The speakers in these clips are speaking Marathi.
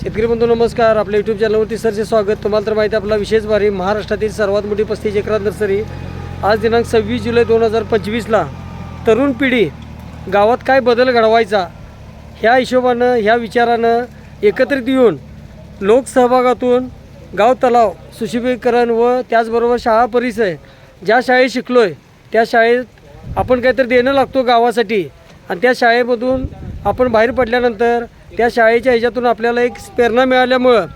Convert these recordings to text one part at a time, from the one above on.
शेतकरी बंधू नमस्कार. आपल्या यूट्यूब चॅनलवरती सरचे स्वागत. तुम्हाला तर माहिती आहे आपला विशेष भारी महाराष्ट्रातील सर्वात मोठी पस्तीस एकरात नर्सरी आज दिनांक सव्वीस जुलै दोन हजार पंचवीसला तरुण पिढी गावात काय बदल घडवायचा? ह्या हिशोबानं ह्या विचारानं एकत्रित येऊन लोकसहभागातून गाव तलाव सुशोभीकरण व त्याचबरोबर शाळा परिसर ज्या शाळेत शिकलो आहे त्या शाळेत आपण काहीतरी देणं लागतो गावासाठी. आणि त्या शाळेमधून आपण बाहेर पडल्यानंतर त्या शाळेच्या ह्याच्यातून आपल्याला एक प्रेरणा मिळाल्यामुळं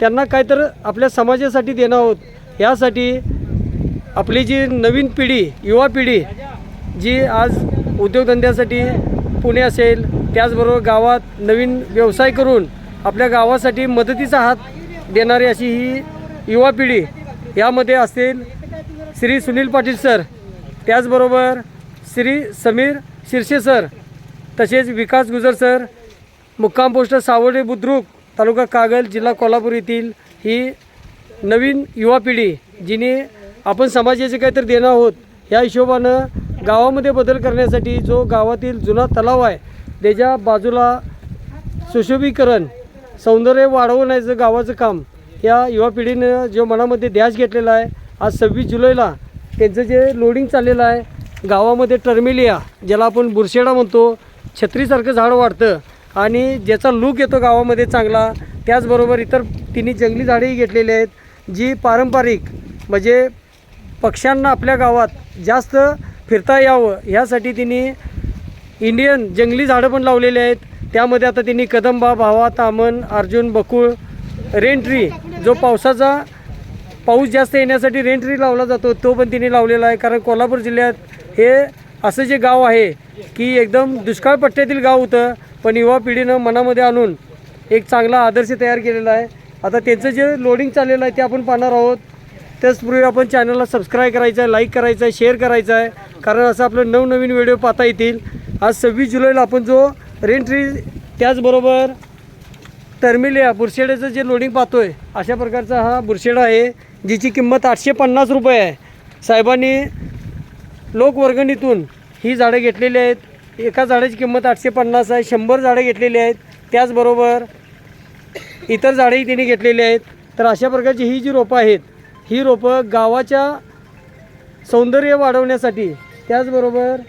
त्यांना काहीतरी आपल्या समाजासाठी देणं आहोत यासाठी आपली जी नवीन पिढी युवा पिढी जी आज उद्योगधंद्यासाठी पुणे असेल त्याचबरोबर गावात नवीन व्यवसाय करून आपल्या गावासाठी मदतीचा हात देणारी अशी ही युवा पिढी यामध्ये असतील श्री सुनील पाटील सर त्याचबरोबर श्री समीर शिरसे सर तसेच विकास गुजर सर मुक्काम पोस्ट सावडे बुद्रुक तालुका कागल जिल्हा कोल्हापूर येथील ही नवीन युवा पिढी जिने आपण समाजाचे काहीतरी देणं आहोत या हिशोबानं गावामध्ये बदल करण्यासाठी जो गावातील जुना तलाव आहे त्याच्या बाजूला सुशोभीकरण सौंदर्य वाढवण्याचं गावाचं काम या युवा पिढीनं जो मनामध्ये ध्यास घेतलेला आहे आज सव्वीस जुलैला त्यांचं जे लोडिंग चाललेलं आहे गावामध्ये टर्मिलिया ज्याला आपण बुरशेडा म्हणतो छत्रीसारखं झाड वाढतं आणि ज्याचा लूक येतो गावामध्ये चांगला त्याचबरोबर इतर तिन्ही जंगली झाडेही घेतलेली आहेत जी पारंपरिक म्हणजे पक्ष्यांना आपल्या गावात जास्त फिरता यावं ह्यासाठी तिने इंडियन जंगली झाडं पण लावलेली आहेत. त्यामध्ये आता तिने कदंबा भावा तामन अर्जुन बकुळ रेंट्री जो पावसाचा पाऊस जास्त येण्यासाठी रेंट्री लावला जातो तो पण तिने लावलेला आहे. कारण कोल्हापूर जिल्ह्यात हे असं जे गाव आहे की एकदम दुष्काळ पट्ट्यातील गाव होतं. पण युवा पिढीनं मनामध्ये आणून एक चांगला आदर्श तयार केलेला आहे. आता त्यांचं जे लोडिंग चाललेलं आहे ते आपण पाहणार आहोत. त्याचपूर्वी आपण चॅनलला सबस्क्राईब करायचं आहे लाईक करायचं आहे शेअर करायचं आहे. कारण असं आपलं नवनवीन व्हिडिओ पाहता येतील. आज सव्वीस जुलैला आपण जो रेंट्री त्याचबरोबर टर्मिलिया बुरशेड्याचं जे लोडिंग पाहतो आहे अशा प्रकारचा हा बुरशेडा आहे जिची किंमत आठशे पन्नास रुपये आहे. साहेबांनी लोकवर्गणीतून ही झाडं घेतलेली आहेत. एका झाडाची किंमत आठशे पन्नास आहे शंभर झाडं घेतलेली आहेत. त्याचबरोबर इतर झाडेही तिने घेतलेली आहेत. तर अशा प्रकारची ही जी रोपं आहेत ही रोपं गावाच्या सौंदर्य वाढवण्यासाठी त्याचबरोबर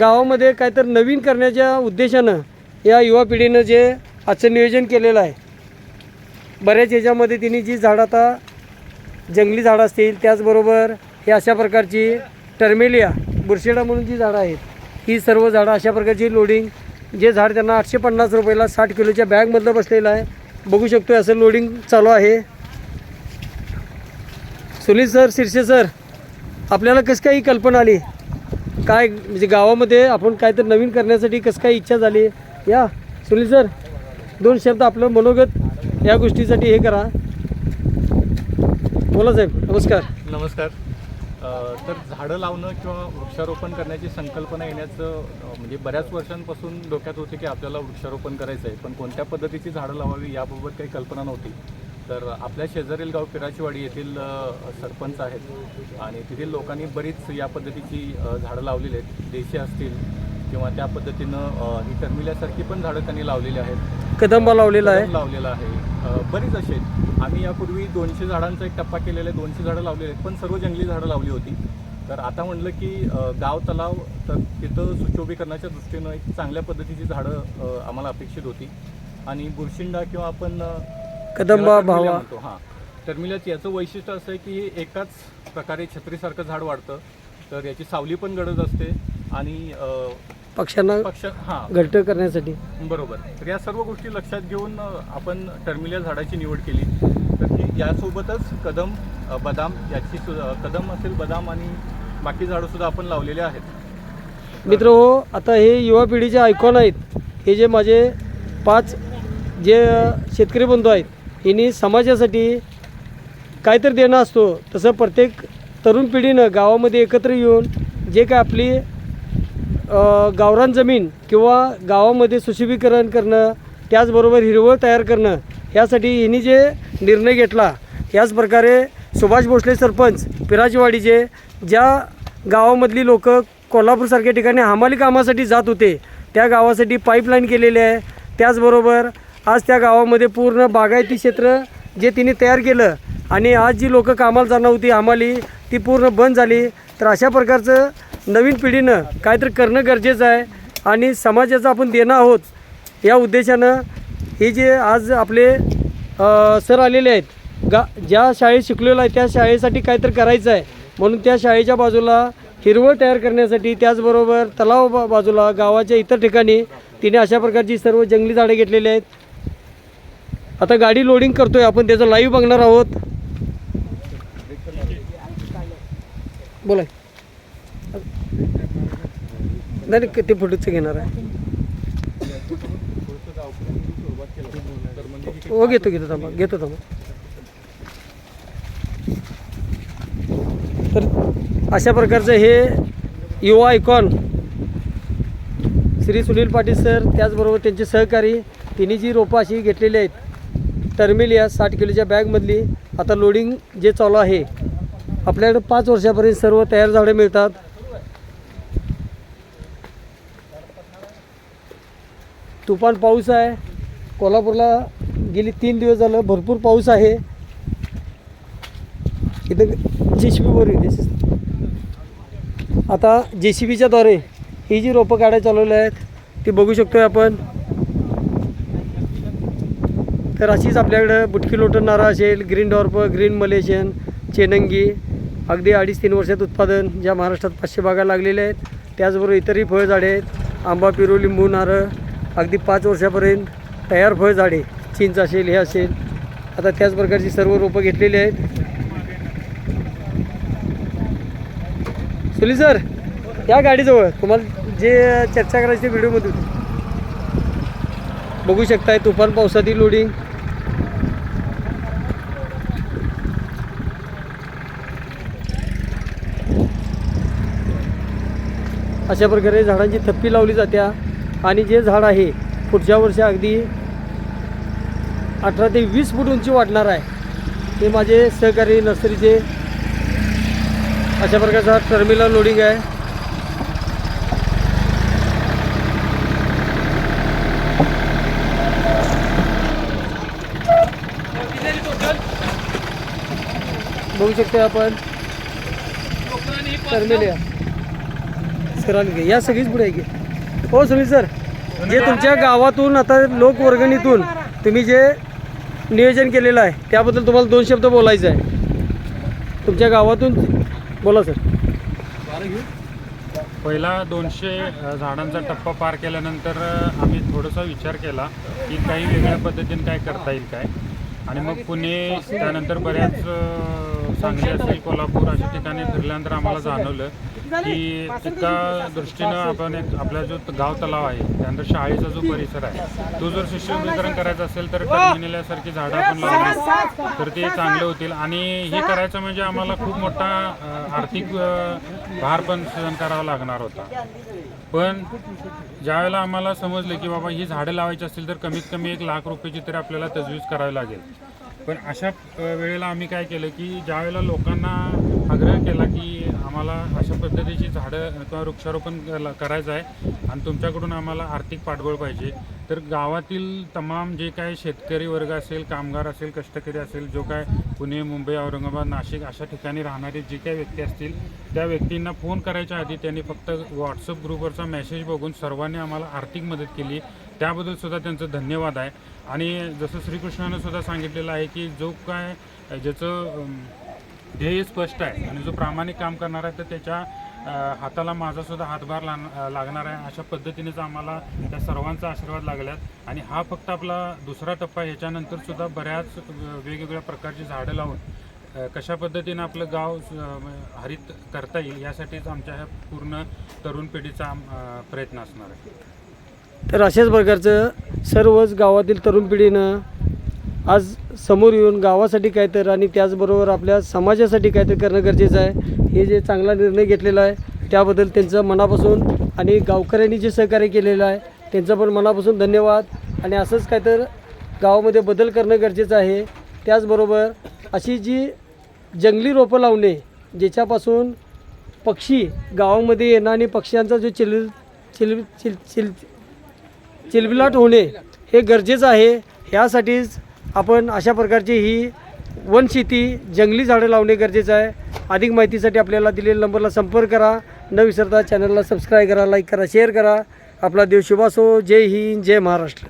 गावामध्ये काहीतरी नवीन करण्याच्या उद्देशानं या युवा पिढीनं जे आजचं नियोजन केलेलं आहे बऱ्याच ह्याच्यामध्ये तिने जी झाडं आता जंगली झाडं असतील त्याचबरोबर हे अशा प्रकारची टर्मेलिया बुरशेडा म्हणून जी झाडं आहेत ही सर्व झाडं अशा प्रकारची लोडिंग जे झाड त्यांना आठशे पन्नास रुपयाला साठ किलोच्या बॅगमधलं बसलेलं आहे. बघू शकतो असं लोडिंग चालू आहे. सुनील सर शिरसे सर आपल्याला कसं काही कल्पना आली? काय म्हणजे गावामध्ये आपण काहीतरी नवीन करण्यासाठी कसं काय इच्छा झाली? या सुनील सर दोन शब्द आपलं मनोगत या गोष्टीसाठी हे करा. बोला साहेब नमस्कार. नमस्कार. तर झाडं लावणं किंवा वृक्षारोपण करण्याची संकल्पना येण्याचं म्हणजे बऱ्याच वर्षांपासून डोक्यात होते की आपल्याला वृक्षारोपण करायचं आहे. पण कोणत्या पद्धतीची झाडं लावावी याबाबत काही कल्पना नव्हती. तर आपल्या शेजारील गाव पिराचीवाडी येथील सरपंच आहेत. आणि तेथील लोकांनी बरीच या पद्धतीची झाडं लावलेली आहेत. देशी असतील किंवा त्या पद्धतीनं ही टर्मिल्यासारखी पण झाडं त्यांनी लावलेली आहेत. कदंबा लावलेला आहे. लावलेला आहे. अ, बरीच असे आहेत. आम्ही यापूर्वी दोनशे झाडांचा एक टप्पा केलेला आहे. दोनशे झाडं लावलेली आहेत. पण सर्व जंगली झाडं लावली होती. तर आता म्हटलं की अ, गाव तलाव तर तिथं सुशोभीकरणाच्या दृष्टीनं एक चांगल्या पद्धतीची झाडं अ, आम्हाला अपेक्षित होती. आणि बुरशिंडा किंवा आपण अ, कदंबा त्याला टर्मिल्या भावा. म्हणतो. हां. याचं वैशिष्ट्य असं आहे की हे एकाच प्रकारे छत्रीसारखं झाड वाढतं. तर याची सावली पण गरज असते. आणि अ, पक्ष्यांना पक्ष हां. घट्ट करण्यासाठी. बरोबर. तर या सर्व गोष्टी लक्षात घेऊन अ, आपण टर्मिलिया झाडाची निवड केली. तर ती यासोबतच कदम अ, बदाम याची सु अ, कदम असेल बदाम आणि बाकी झाडंसुद्धा आपण लावलेले आहेत. मित्र हो आता हे युवा पिढीचे आयकॉन आहेत. हे जे माझे पाच जे शेतकरी बंधू आहेत यांनी समाजासाठी काहीतरी देणं असतो. तसं प्रत्येक तरुण पिढीनं गावामध्ये एकत्र येऊन जे काय आपली गावरान जमीन किंवा गावामध्ये सुशोभीकरण करणं त्याचबरोबर हिरवळ तयार करणं यासाठी यांनी जे निर्णय घेतला याच प्रकारे सुभाष भोसले सरपंच पिराजवाडीचे ज्या गावामधली लोक कोल्हापूरसारख्या ठिकाणी हमाली कामासाठी जात होते त्या गावासाठी पाईपलाईन केलेली आहे. त्याचबरोबर आज त्या गावामध्ये पूर्ण बागायती क्षेत्र जे तिने तयार केलं आणि आज जी लोकं कामाला जाणार होती आम्हाली ती पूर्ण बंद झाली. तर अशा प्रकारचं नवीन पिढीनं काहीतरी करणं गरजेचं आहे आणि समाजाचं आपण देणं आहोत या उद्देशानं हे जे आज आपले सर आलेले आहेत गा ज्या शाळेत शिकलेलो आहे त्या शाळेसाठी काहीतरी करायचं आहे. म्हणून त्या शाळेच्या बाजूला हिरवळ तयार करण्यासाठी त्याचबरोबर तलाव बा बाजूला गावाच्या इतर ठिकाणी तिने अशा प्रकारची सर्व जंगली झाडे घेतलेली आहेत. आता गाडी लोडिंग करतो आहे आपण त्याचं लाईव्ह बघणार आहोत. बोला. नाही नाही, ते फोटोचं घेणार आहे. हो घेतो घेतो थांबा घेतो थांबा. तर अशा प्रकारचं हे युवा आयकॉन श्री सुनील पाटील सर त्याचबरोबर त्यांचे सहकारी तिन्ही जी रोपं अशी घेतलेली आहेत टर्मिलिया साठ किलोच्या बॅगमधली आता लोडिंग जे चालू आहे आपल्याकडे पाच वर्षापर्यंत सर्व तयार झाडे मिळतात. तुफान पाऊस आहे. कोल्हापूरला गेली तीन दिवस झालं भरपूर पाऊस आहे. इथं जे सी बीवर आता जे सी बीच्याद्वारे ही जी रोपं काढायला चालवली आहेत ती बघू शकतो आहे आपण. तर अशीच आपल्याकडं बुटकी लोटन नारळ असेल ग्रीन डॉर्प ग्रीन मलेशियन चेनंगी अगदी अडीच तीन वर्षात उत्पादन ज्या महाराष्ट्रात पाचशे बागा लागलेल्या आहेत. त्याचबरोबर इतरही फळझाडे आहेत. आंबा पेरू लिंबू नारळ. अगदी पाच वर्षापर्यंत तयार फळझाडे चिंच असेल हे असेल. आता त्याच प्रकारची सर्व रोपं घेतलेली आहेत. सुली सर या गाडीजवळ तुम्हाला जे चर्चा करायची ते व्हिडिओमध्ये बघू शकताय तुफान पावसातील लोडिंग अशा प्रकारे झाडांची थप्पी लावली जात्या. आणि जे झाड आहे पुढच्या वर्षी अगदी अठरा ते वीस फूट उंची वाढणार आहे. ते माझे सहकारी नर्सरीचे अशा प्रकारचा टर्मिनल लोडिंग आहे. बघू शकतो आपण. टर्मिलिया या. सगळीच पुढे आहे की. हो सुनील सर. जे तुमच्या गावातून आता लोकवर्गणीतून तुम्ही जे नियोजन केलेलं आहे त्याबद्दल तुम्हाला दोन शब्द बोलायचं आहे. तुमच्या गावातून बोला सर. पहिला दोनशे झाडांचा टप्पा पार केल्यानंतर आम्ही थोडासा विचार केला की काही वेगळ्या पद्धतीने काय करता येईल काय. आणि मग पुणे त्यानंतर बऱ्याच सांगली असेल कोल्हापूर अशा ठिकाणी फिरल्यानंतर आम्हाला जाणवलं की तिथं दृष्टीनं आपण एक आपला जो गाव तलाव आहे त्यानंतर शाळेचा जो परिसर आहे तो जर शिष्यवितरण करायचा असेल तर टर्मिनल्यासारखी झाडं आपण लावली. तर ते चांगले होतील. आणि हे करायचं म्हणजे आम्हाला खूप मोठा आर्थिक भार पण सहन करावा लागणार होता. पण ज्यावेळेला आम्हाला समजलं की बाबा ही झाडं लावायची असतील तर कमीत कमी एक लाख रुपयाची तरी आपल्याला तजवीज करावी लागेल. पण अशा वेळेला आम्ही काय केलं की ज्यावेळेला लोकांना आग्रह केला की आम्हाला अशा पद्धतीची झाडं किंवा वृक्षारोपण कला- करायचं आहे आणि तुमच्याकडून आम्हाला आर्थिक पाठबळ पाहिजे तर गावातील तमाम जे काय शेतकरी वर्ग असेल कामगार असेल कष्टकरी असेल जो काय पुणे मुंबई औरंगाबाद नाशिक अशा ठिकाणी राहणारे जे काही व्यक्ती असतील त्या व्यक्तींना फोन करायच्या आधी त्यांनी फक्त व्हॉट्सअप ग्रुपवरचा मेसेज बघून सर्वांनी आम्हाला आर्थिक मदत केली. त्याबद्दल सुद्धा त्यांचं धन्यवाद आहे. आणि जसं श्रीकृष्णानं सुद्धा सांगितलेलं आहे की जो काय ज्याचं ध्येय स्पष्ट आहे आणि जो प्रामाणिक काम करणार आहे तर त्याच्या हाताला माझा सुद्धा हातभार ला- लागणार आहे. अशा पद्धतीनेच आम्हाला त्या सर्वांचा आशीर्वाद लागल्यात. आणि हा फक्त आपला दुसरा टप्पा याच्यानंतरसुद्धा सुद्धा बऱ्याच वेगवेगळ्या प्रकारची झाडं लावून कशा पद्धतीनं आपलं गाव हरित करता येईल यासाठीच आमच्या ह्या पूर्ण तरुण पिढीचा आम- प्रयत्न असणार आहे. तर अशाच प्रकारचं सर्वच गावातील तरुण पिढीनं आज समोर येऊन गावासाठी काय तर आणि त्याचबरोबर आपल्या समाजासाठी काय तर करणं गरजेचं आहे. हे जे चांगला निर्णय घेतलेला आहे त्याबद्दल त्यांचं मनापासून आणि गावकऱ्यांनी जे सहकार्य केलेलं आहे त्यांचं पण मनापासून धन्यवाद. आणि असंच काय तर गावामध्ये बदल करणं गरजेचं आहे. त्याचबरोबर अशी जी जंगली रोपं लावणे ज्याच्यापासून पक्षी गावामध्ये येणं आणि पक्ष्यांचा जो चिल चिल चिल चिल चिलबिलाट होणे हे गरजेचं आहे. ह्यासाठीच आपण अशा प्रकारची ही वनशेती जंगली झाडं लावणे गरजेचं आहे. अधिक माहितीसाठी आपल्याला दिलेल्या नंबरला संपर्क करा. न विसरता चॅनलला सबस्क्राईब करा लाईक करा शेअर करा. आपला देव शुभासो. जय हिंद जय महाराष्ट्र.